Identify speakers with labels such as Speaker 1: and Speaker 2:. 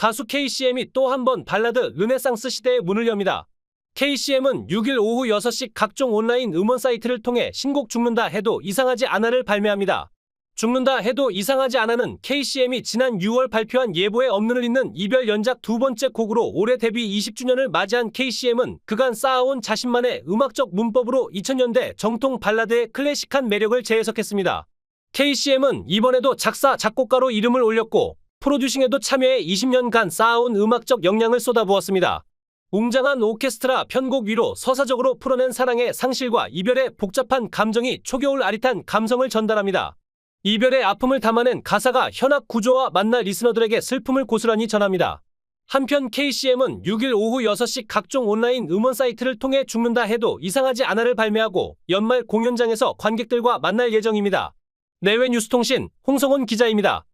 Speaker 1: 가수 KCM이 또 한 번 발라드 르네상스 시대의 문을 엽니다. KCM은 6일 오후 6시 각종 온라인 음원 사이트를 통해 신곡 죽는다 해도 이상하지 않아를 발매합니다. 죽는다 해도 이상하지 않아는 KCM이 지난 6월 발표한 예보에 없는을 잇는 이별 연작 두 번째 곡으로 올해 데뷔 20주년을 맞이한 KCM은 그간 쌓아온 자신만의 음악적 문법으로 2000년대 정통 발라드의 클래식한 매력을 재해석했습니다. KCM은 이번에도 작사, 작곡가로 이름을 올렸고 프로듀싱에도 참여해 20년간 쌓아온 음악적 역량을 쏟아부었습니다. 웅장한 오케스트라 편곡 위로 서사적으로 풀어낸 사랑의 상실과 이별의 복잡한 감정이 초겨울 아릿한 감성을 전달합니다. 이별의 아픔을 담아낸 가사가 현악 구조와 만나 리스너들에게 슬픔을 고스란히 전합니다. 한편 KCM은 6일 오후 6시 각종 온라인 음원 사이트를 통해 죽는다 해도 이상하지 않아를 발매하고 연말 공연장에서 관객들과 만날 예정입니다. 내외 뉴스통신 홍성훈 기자입니다.